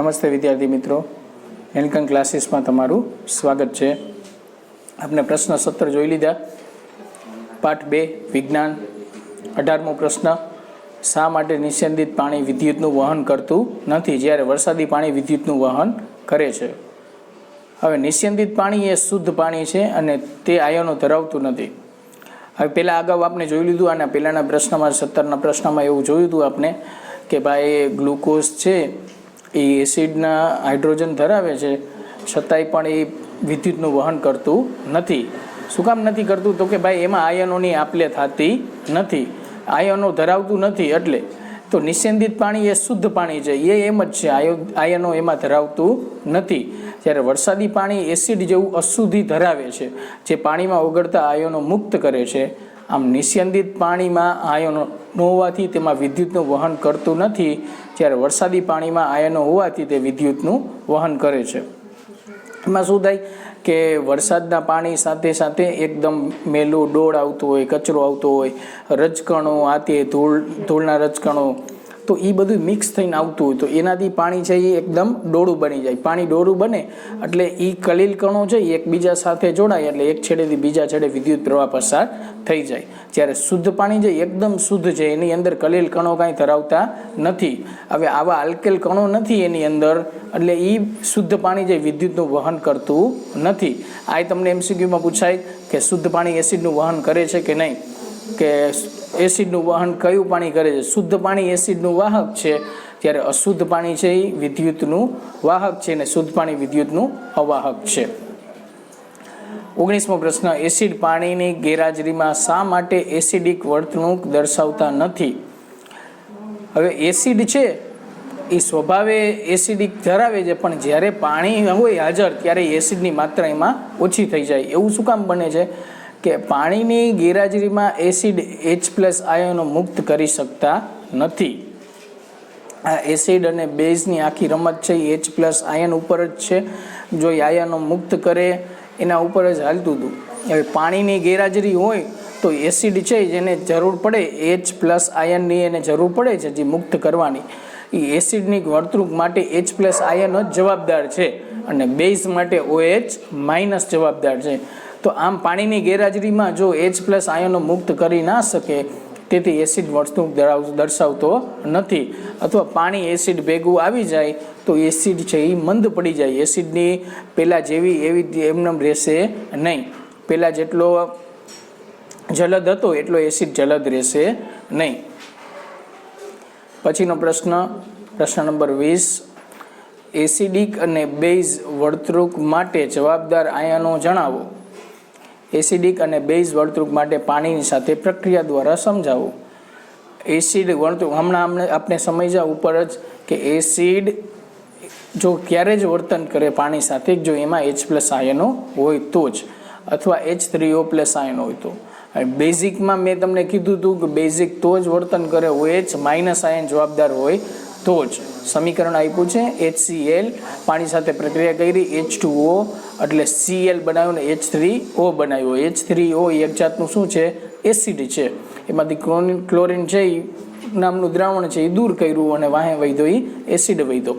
નમસ્તે વિદ્યાર્થી મિત્રો. હેલકન ક્લાસીસમાં તમારું સ્વાગત છે. આપણે પ્રશ્ન સત્તર જોઈ લીધા. પાઠ બે, વિજ્ઞાન. અઢારમો પ્રશ્ન, શા માટે નિસ્યંદિત પાણી વિદ્યુતનું વહન કરતું નથી જ્યારે વરસાદી પાણી વિદ્યુતનું વહન કરે છે? હવે નિસ્યંદિત પાણી એ શુદ્ધ પાણી છે અને તે આયનો ધરાવતું નથી. હવે પહેલાં અગાઉ આપણે જોઈ લીધું અને પહેલાંના પ્રશ્નમાં, સત્તરના પ્રશ્નમાં એવું જોયું હતું આપણે કે ભાઈ ગ્લુકોઝ છે એ એસિડના હાઇડ્રોજન ધરાવે છે, છતાંય પણ એ વિદ્યુતનું વહન કરતું નથી. શું કામ નથી કરતું? તો કે ભાઈ, એમાં આયનોની આપલે થતી નથી. આયનો ધરાવતું નથી એટલે. તો નિસ્યંદિત પાણી એ શુદ્ધ પાણી છે. એ એમ જ છે. આયો, આયનો એમાં ધરાવતું નથી. જ્યારે વરસાદી પાણી એસિડ જેવું અશુદ્ધિ ધરાવે છે, જે પાણીમાં ઓગળતા આયનો મુક્ત કરે છે આમ નિસ્યંદિત પાણીમાં આયનો ન હોવાથી તેમાં વિદ્યુતનું વહન કરતું નથી. જ્યારે વરસાદી પાણીમાં આયનો હોવાથી તે વિદ્યુતનું વહન કરે છે. એમાં શું થાય કે વરસાદના પાણી સાથે સાથે એકદમ મેલું ડોળ આવતું હોય, કચરો આવતો હોય, રજકણો, આ તે ધૂળ, ધૂળના રજકણો તો એ બધું મિક્સ થઈને આવતું હોય. તો એનાથી પાણી છે એ એકદમ ડોળું બની જાય. પાણી ડોળું બને એટલે એ કલીલ કણો છે એ એકબીજા સાથે જોડાય એટલે એક છેડેથી બીજા છેડે વિદ્યુત પ્રવાહ પસાર થઈ જાય. જ્યારે શુદ્ધ પાણી જે એકદમ શુદ્ધ છે એની અંદર કલીલ કણો કાંઈ ધરાવતા નથી. હવે આવા આલ્કેલ કણો નથી એની અંદર એટલે એ શુદ્ધ પાણી જે વિદ્યુતનું વહન કરતું નથી. આ તમને એમસીક્યુમાં પૂછાય કે શુદ્ધ પાણી એસિડનું વહન કરે છે કે નહીં? કે એસિડનું વહન કયું પાણી કરે છે? શુદ્ધ પાણી એસિડનું વાહક છે. ત્યારે અશુદ્ધ પાણી છે એ વિદ્યુતનું વાહક છે અને શુદ્ધ પાણી વિદ્યુતનું અવાહક છે. ઓગણીસમો પ્રશ્ન, એસિડ પાણીની ગેરહાજરીમાં શા માટે એસિડિક વર્તણૂક દર્શાવતા નથી? હવે એસિડ છે એ સ્વભાવે એસિડિક ધરાવે છે, પણ જ્યારે પાણી હોય હાજર, ત્યારે એસિડની માત્રા એમાં ઓછી થઈ જાય. એવું શું કામ બને છે? કે પાણીની ગેરહાજરીમાં એસિડ એચ પ્લસ આયનો મુક્ત કરી શકતા નથી. આ એસિડ અને બેઝની આખી રમત છે, એ એચ પ્લસ આયન ઉપર જ છે. જો એ આયનો મુક્ત કરે, એના ઉપર જ હાલતું હતું. હવે પાણીની ગેરહાજરી હોય તો એસિડ છે, જેને જરૂર પડે એચ પ્લસ આયનની એને જરૂર પડે છે, જે મુક્ત કરવાની. એ એસિડની વર્તણૂક માટે એચ પ્લસ આયન જ જવાબદાર છે અને બેઝ માટે ઓએચ માઇનસ જવાબદાર છે. તો આમ પાણીની ગેરહાજરીમાં જો એચ પ્લસ આયનો મુક્ત કરી ના શકે, તેથી એસિડ વર્તણૂક દર્શાવતો નથી. અથવા પાણી એસિડ ભેગું આવી જાય, તો એસિડ છે એ મંદ પડી જાય. એસિડની પહેલાં જેવી એવી એમને રહેશે નહીં. પહેલાં જેટલો જલદ હતો, એટલો એસિડ જલદ રહેશે નહીં. પછીનો પ્રશ્ન પ્રશ્ન નંબર વીસ. એસિડિક અને બેઝ વર્તણૂક માટે જવાબદાર આયનો જણાવો. એસિડિક અને બેઝ વર્તણૂક માટે પાણીની સાથે પ્રક્રિયા દ્વારા સમજાવો. એસિડ વર્તણૂક, હમણાં અમને આપણે સમજ્યા ઉપર જ કે એસિડ જો ક્યારે જ વર્તન કરે પાણી સાથે, જો એમાં એચ પ્લસ આયનો હોય તો જ, અથવા એચ થ્રી ઓ પ્લસ આયનો હોય તો. બેઝિકમાં મેં તમને કીધું હતું કે બેઝિક તો જ વર્તન કરે ઓએચ માઇનસ આયન જવાબદાર હોય તો જ. સમીકરણ આપ્યું છે એચ પાણી સાથે પ્રક્રિયા કરી એચ ટુ ઓ એટલે સી એલ બનાવ્યું ને એચ થ્રી ઓ બનાવ્યો. એચ થ્રી ઓ એક જાતનું શું છે? એસિડ છે. એમાંથી ક્લોરિન ક્લોરિન છે એ નામનું દ્રાવણ છે એ દૂર કર્યું અને વાહે વૈધો એ એસિડ વૈધો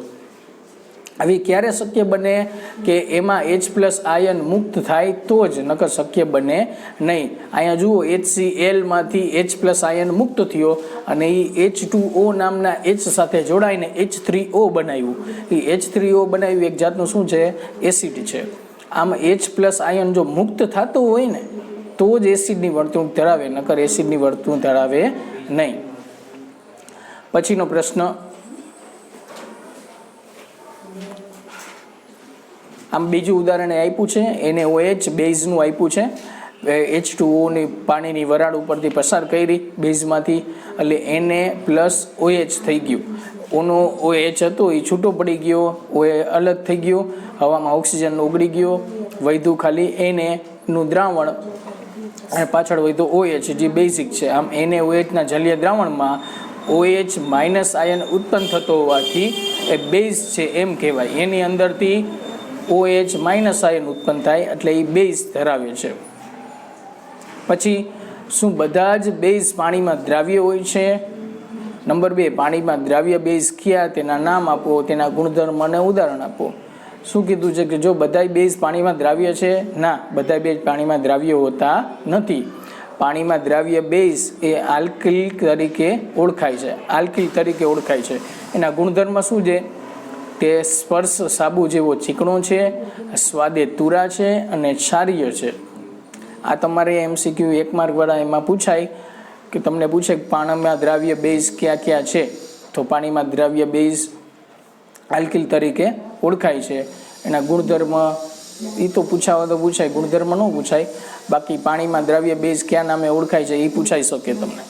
આવી ક્યારે શક્ય બને કે એમાં એચ પ્લસ આયન મુક્ત થાય તો જ નકર શક્ય બને નહીં. અહીંયા જુઓ એચ સી એલમાંથી એચ પ્લસ આયન મુક્ત થયો અને એ એચ ટુ ઓ નામના એચ સાથે જોડાઈને એચ થ્રી ઓ બનાવ્યું. એ એચ થ્રી ઓ બનાવ્યું એક જાતનું શું છે? એસિડ છે. આમ એચ પ્લસ આયન જો મુક્ત થતું હોય ને, તો જ એસિડની વર્તણૂક ધરાવે, નકર એસિડની વર્તણૂક ધરાવે નહીં. પછીનો પ્રશ્ન. આમ બીજું ઉદાહરણ આપ્યું છે, એને ઓએચ બેઝનું આપ્યું છે. એચ ટુ ઓની પાણીની વરાળ ઉપરથી પસાર કરી બેઝમાંથી એટલે એને પ્લસ ઓએચ થઈ ગયું. ઓનો ઓએચ હતો એ છૂટો પડી ગયો, ઓએ અલગ થઈ ગયો, હવામાં ઓક્સિજન ઓગળી ગયો વૈધું ખાલી એને નું દ્રાવણ, અને પાછળ વૈધું ઓએચ, જે બેઝિક છે. આમ એને ઓએચના જલીય દ્રાવણમાં ઓએચ માઇનસ આયન ઉત્પન્ન થતો હોવાથી એ બેઝ છે એમ કહેવાય. એની અંદરથી ઓએચ માઇનસ આયન ઉત્પન્ન થાય, એટલે એ બેઝ ધરાવે છે. પછી શું બધા જ બેઝ પાણીમાં દ્રાવ્ય હોય છે? નંબર બે, પાણીમાં દ્રાવ્ય બેઝ કયા? તેના નામ આપો, તેના ગુણધર્મ અને ઉદાહરણ આપો. શું કીધું છે કે જો બધાય બેઝ પાણીમાં દ્રાવ્ય છે? ના, બધાય બેઝ પાણીમાં દ્રાવ્ય હોતા નથી. પાણીમાં દ્રાવ્ય બેઝ એ આલ્કિલ તરીકે ઓળખાય છે. આલ્કિલ તરીકે ઓળખાય છે. એના ગુણધર્મ શું છે? તે સ્પર્શ સાબુ જેવો ચીકણો છે, સ્વાદે તુરા છે અને ક્ષારીય છે. આ તમારે એમસીક્યુ એક માર્કવાળા એમાં પૂછાય કે તમને પૂછે કે પાણીમાં દ્રાવ્ય બેઝ ક્યાં ક્યાં છે? તો પાણીમાં દ્રાવ્ય બેઝ આલ્કિલ તરીકે ઓળખાય છે. એના ગુણધર્મ એ તો પૂછાવા તો પૂછાય, ગુણધર્મ ન પૂછાય. બાકી પાણીમાં દ્રાવ્ય બેઝ કયા નામે ઓળખાય છે એ પૂછાઈ શકે તમને.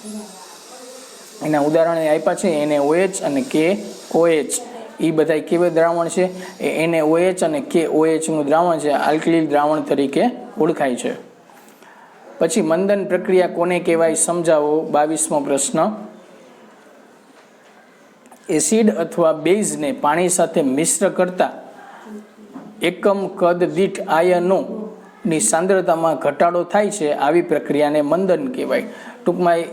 એના ઉદાહરણ આપ્યા છે, એને ઓએચ અને કે ઓએચ. એ બધા કેવા દ્રાવણ છે? એને ઓએચ અને કે ઓએચનું દ્રાવણ છે આલ્કલીલ દ્રાવણ તરીકે ઓળખાય છે. પછી મંદન પ્રક્રિયા કોને કહેવાય સમજાવો, બાવીસમો પ્રશ્ન. એસિડ અથવા બેઝને પાણી સાથે મિશ્ર કરતા એકમ કદ દીઠ આયનોની સાંદ્રતામાં ઘટાડો થાય છે, આવી પ્રક્રિયાને મંદન કહેવાય. ટૂંકમાં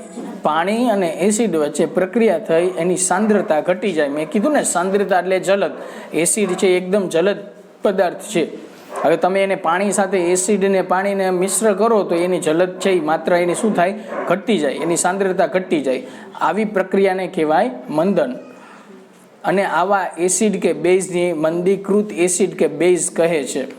પાણી અને એસિડ વચ્ચે પ્રક્રિયા થઈ, એની સાંદ્રતા ઘટી જાય. મેં કીધું ને, સાંદ્રતા એટલે જલદ. એસિડ છે એકદમ જલદ પદાર્થ છે. હવે તમે એને પાણી સાથે એસિડને પાણીને મિશ્ર કરો તો એની જલદ છે એ માત્ર એની શું થાય? ઘટતી જાય. એની સાંદ્રતા ઘટતી જાય. આવી પ્રક્રિયાને કહેવાય મંદન. અને આવા એસિડ કે બેઝની મંદીકૃત એસિડ કે બેઝ કહે છે.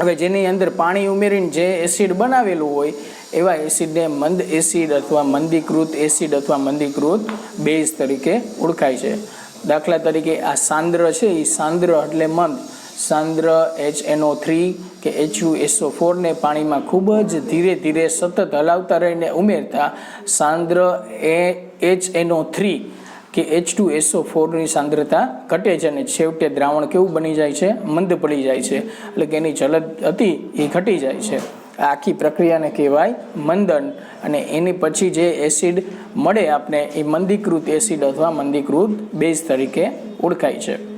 હવે જેની અંદર પાણી ઉમેરીને જે એસિડ બનાવેલું હોય, એવા એસિડને મંદ એસિડ અથવા મંદીકૃત એસિડ અથવા મંદીકૃત બેઝ તરીકે ઓળખાય છે. દાખલા તરીકે આ સાંદ્ર છે એ સાંદ્ર એટલે મંદ. સાંદ્ર એચ એનઓ થ્રી કે એચયુ એસઓ ફોરને પાણીમાં ખૂબ જ ધીરે ધીરે સતત હલાવતા રહીને ઉમેરતા સાંદ્ર એ એચ એનઓ થ્રી કે એચ ટુ એસઓ ફોરની સાંદ્રતા ઘટે છે અને છેવટે દ્રાવણ કેવું બની જાય છે? મંદ પડી જાય છે. એટલે કે એની જલદ હતી એ ઘટી જાય છે. આખી પ્રક્રિયાને કહેવાય મંદન. અને એની પછી જે એસિડ મળે આપણે એ મંદીકૃત એસિડ અથવા મંદીકૃત બેઝ તરીકે ઓળખાય છે.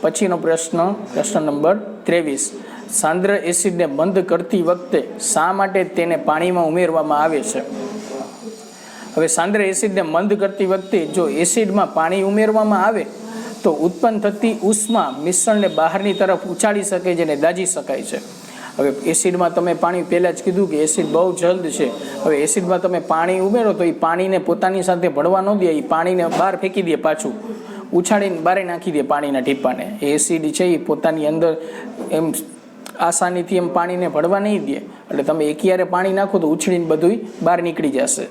પછીનો પ્રશ્ન પ્રશ્ન નંબર ત્રેવીસ. સાંદ્ર એસિડને બંધ કરતી વખતે શા માટે તેને પાણીમાં ઉમેરવામાં આવે છે? હવે સાંદ્ર એસિડને મંદ કરતી વખતે જો એસિડમાં પાણી ઉમેરવામાં આવે, તો ઉત્પન્ન થતી ઉષ્મા મિશ્રણને બહારની તરફ ઉછાળી શકે છે અને દાજી શકાય છે. હવે એસિડમાં તમે પાણી પહેલાં જ કીધું કે એસિડ બહુ જલ્દ છે. હવે એસિડમાં તમે પાણી ઉમેરો તો એ પાણીને પોતાની સાથે ભળવા ન દે, એ પાણીને બહાર ફેંકી દે પાછું. ઉછાળીને બારે નાખી દે પાણીના ટીપાને. એસિડ છે એ પોતાની અંદર એમ આસાનીથી એમ પાણીને ભળવા નહીં દે. એટલે તમે એકિયારે પાણી નાખો તો ઉછળીને બધું બહાર નીકળી જશે.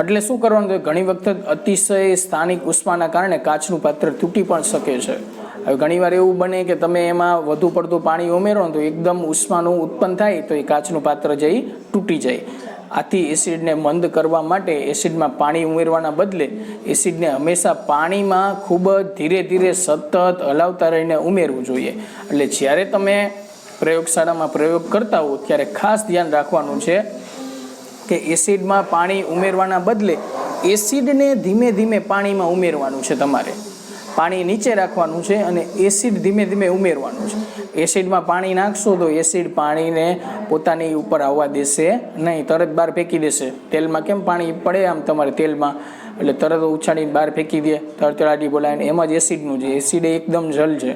એટલે શું કરવાનું ઘણી વખત અતિશય સ્થાનિક ઉષ્માના કારણે કાચનું પાત્ર તૂટી પણ શકે છે. હવે ઘણીવાર એવું બને કે તમે એમાં વધુ પડતું પાણી ઉમેરો તો એકદમ ઉષ્માનું ઉત્પન્ન થાય તો એ કાચનું પાત્ર જઈ તૂટી જાય. આથી એસિડને મંદ કરવા માટે એસિડમાં પાણી ઉમેરવાના બદલે એસિડને હંમેશા પાણીમાં ખૂબ જ ધીરે ધીરે સતત હલાવતા રહીને ઉમેરવું જોઈએ. એટલે જ્યારે તમે પ્રયોગશાળામાં પ્રયોગ કરતા હો, ત્યારે ખાસ ધ્યાન રાખવાનું છે કે એસિડમાં પાણી ઉમેરવાના બદલે એસિડને ધીમે ધીમે પાણીમાં ઉમેરવાનું છે તમારે. પાણી નીચે રાખવાનું છે અને એસિડ ધીમે ધીમે ઉમેરવાનું છે. એસિડમાં પાણી નાખશો તો એસિડ પાણીને પોતાની ઉપર આવવા દેશે નહીં, તરત બહાર ફેંકી દેશે. તેલમાં કેમ પાણી પડે? આમ તમારે તેલમાં. એટલે તરત ઉછાળીને બહાર ફેંકી દે. તરતડાટી બોલાવીને એમાં જ એસિડનું છે. એસિડ એકદમ જલ છે.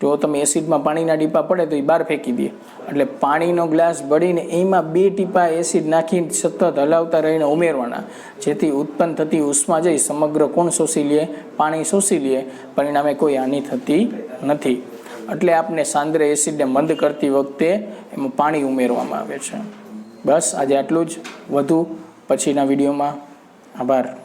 જો તમે એસિડમાં પાણીના ટીપા પડે તો એ બહાર ફેંકી દે. એટલે પાણીનો ગ્લાસ ભરીને એમાં બે ટીપા એસિડ નાખીને સતત હલાવતા રહીને ઉમેરવાના. જેથી ઉત્પન્ન થતી ઉષ્મા જઈ સમગ્ર કોણ શોષી લે, પાણી શોષી લે, પરિણામે કોઈ હાનિ થતી નથી. એટલે આપને સાંદ્ર એસિડને મંદ કરતી વખતે એમાં પાણી ઉમેરવામાં આવે છે. બસ આજે આટલું જ. વધુ પછીના વિડીયોમાં. આભાર.